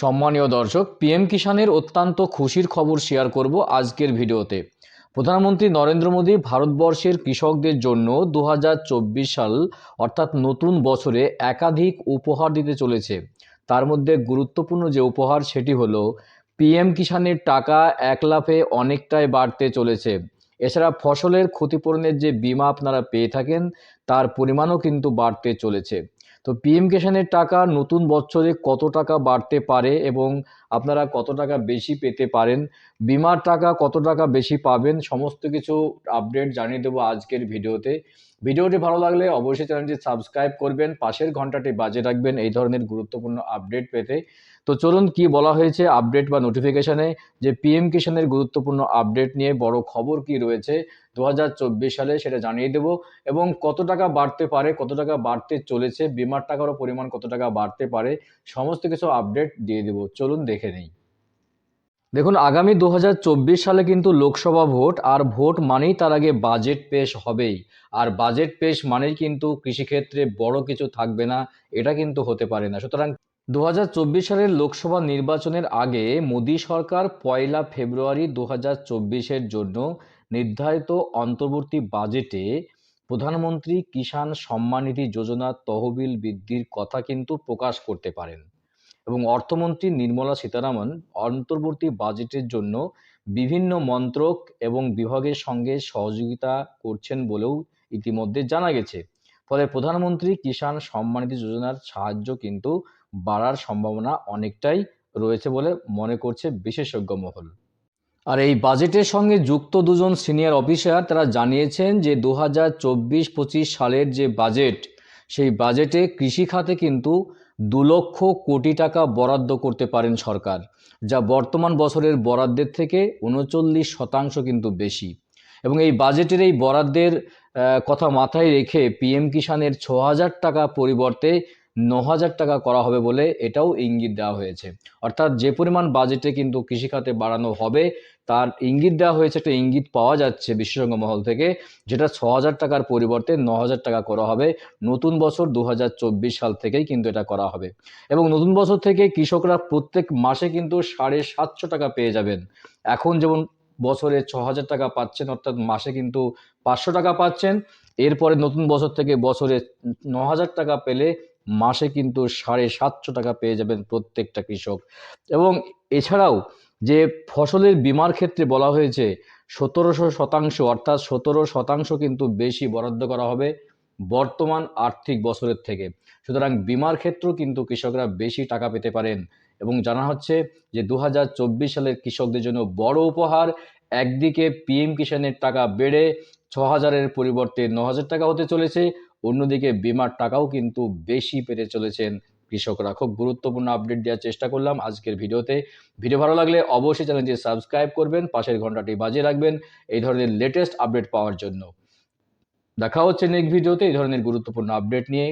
সম্মানীয় দর্শক, পিএম কিষাণের অত্যন্ত খুশির খবর শেয়ার করব আজকের ভিডিওতে। প্রধানমন্ত্রী নরেন্দ্র মোদী ভারতবর্ষের কৃষকদের জন্য দু হাজার চব্বিশ সাল, অর্থাৎ নতুন বছরে একাধিক উপহার দিতে চলেছে। তার মধ্যে গুরুত্বপূর্ণ যে উপহার, সেটি হলো, পিএম কিষাণের টাকা এক লাফে অনেকটাই বাড়তে চলেছে। এছাড়া ফসলের ক্ষতিপূরণের যে বিমা আপনারা পেয়ে থাকেন, তার পরিমাণও কিন্তু বাড়তে চলেছে। তো পিএম কিষানের টাকা নতুন বছরে কত টাকা বাড়তে পারে এবং আপনারা কত টাকা বেশি পেতে পারেন? বিমার টাকা কত টাকা বেশি পাবেন? সমস্ত কিছু আপডেট জানিয়ে দেবো আজকের ভিডিওতে। ভিডিওটি ভালো লাগলে অবশ্যই চ্যানেলটি সাবস্ক্রাইব করবেন, পাশের ঘন্টাটি বাজে রাখবেন, এই ধরনের গুরুত্বপূর্ণ আপডেট পেতে। তো চলুন কি বলা হয়েছে আপডেট বা নোটিফিকেশনে? যে পিএম কিষাণের গুরুত্বপূর্ণ আপডেট নিয়ে বড় খবর কি রয়েছে দু হাজার চব্বিশ সালে সেটা জানিয়ে দেবো। এবং কত টাকা বাড়তে পারে, কত টাকা বাড়তে চলেছে, বিমার টাকারও পরিমাণ কত টাকা বাড়তে পারে, সমস্ত কিছু আপডেট দিয়ে দেবো। চলুন দেখে নেই। দেখুন, আগামী দু হাজার চব্বিশ সালে কিন্তু লোকসভা ভোট আর ভোট মানেই তার আগে বাজেট পেশ হবেই। আর বাজেট পেশ মানেই কিন্তু কৃষিক্ষেত্রে বড় কিছু থাকবে না, এটা কিন্তু হতে পারে না। সুতরাং দু হাজার চব্বিশ সালের লোকসভা নির্বাচনের আগে মোদী সরকার পয়লা ফেব্রুয়ারি দু এর জন্য নির্ধারিত অন্তর্বর্তী বাজেটে প্রধানমন্ত্রী কিষাণ সম্মানিধি যোজনা তহবিল বৃদ্ধির কথা কিন্তু প্রকাশ করতে পারেন। এবং অর্থমন্ত্রী নির্মলা সীতারামন অন্তর্বর্তী বাজেটের জন্য বিভিন্ন মন্ত্রক এবং বিভাগের সঙ্গে সহযোগিতা করছেন বলেও ইতিমধ্যে জানা গেছে। ফলে প্রধানমন্ত্রী কিষাণ সম্মানিধি যোজনার সাহায্য কিন্তু বাড়ার সম্ভাবনা অনেকটাই রয়েছে বলে মনে করছে বিশেষজ্ঞ মহল। আর এই বাজেটের সঙ্গে যুক্ত দুজন সিনিয়র অফিসার তারা জানিয়েছেন যে দু হাজার চব্বিশ পঁচিশ সালের যে বাজেট, সেই বাজেটে কৃষি খাতে কিন্তু দু লক্ষ কোটি টাকা বরাদ্দ করতে পারেন সরকার, যা বর্তমান বছরের বরাদ্দের থেকে উনচল্লিশ শতাংশ কিন্তু বেশি। এবং এই বাজেটের এই বরাদ্দের কথা মাথায় রেখে পিএম কিষানের ছ হাজার টাকা পরিবর্তে ন হাজার টাকা করা হবে বলে এটাও ইঙ্গিত দেওয়া হয়েছে। অর্থাৎ যে পরিমাণ বাজেটে কিন্তু কৃষিখাতে বাড়ানো হবে, তার ইঙ্গিত দেওয়া হয়েছে, একটা ইঙ্গিত পাওয়া যাচ্ছে বিশেষজ্ঞ মহল থেকে, যেটা ছ হাজার টাকার পরিবর্তে ন হাজার টাকা করা হবে। নতুন বছর দু হাজার চব্বিশ সাল থেকেই কিন্তু এটা করা হবে। এবং নতুন বছর থেকে কৃষকরা প্রত্যেক মাসে কিন্তু সাড়ে সাতশো টাকা পেয়ে যাবেন। এখন যেমন বছরে ছ হাজার টাকা পাচ্ছেন, অর্থাৎ মাসে কিন্তু পাঁচশো টাকা পাচ্ছেন, এরপরে নতুন বছর থেকে বছরে ন হাজার টাকা পেলে মাসে কিন্তু সাড়ে সাতশো টাকা পেয়ে যাবেন প্রত্যেকটা কৃষক। এবং এছাড়াও যে ফসলের বিমার ক্ষেত্রে বলা হয়েছে, সতেরোশো শতাংশ অর্থাৎ সতেরো শতাংশ কিন্তু বেশি বরাদ্দ করা হবে বর্তমান আর্থিক বছরের থেকে। সুতরাং বিমার ক্ষেত্রেও কিন্তু কৃষকরা বেশি টাকা পেতে পারেন। এবং জানা হচ্ছে যে দু হাজার চব্বিশ সালের কৃষকদের জন্য বড় উপহার। একদিকে পিএম কিষাণের টাকা বেড়ে ছ হাজারের পরিবর্তে ন হাজার টাকা হতে চলেছে। অন্যদিকে বিমার টাকাও কিন্তু বেশি পেতে চলেছেন কৃষকরা। খুব গুরুত্বপূর্ণ আপডেট দেওয়ার চেষ্টা করলাম আজকের ভিডিওতে। ভিডিও ভালো লাগলে অবশ্যই চ্যানেলটি সাবস্ক্রাইব করবেন, পাশের ঘন্টাটি বাজিয়ে রাখবেন এই ধরনের লেটেস্ট আপডেট পাওয়ার জন্য। দেখা হচ্ছে নেক্সট ভিডিওতে এই ধরনের গুরুত্বপূর্ণ আপডেট নিয়ে।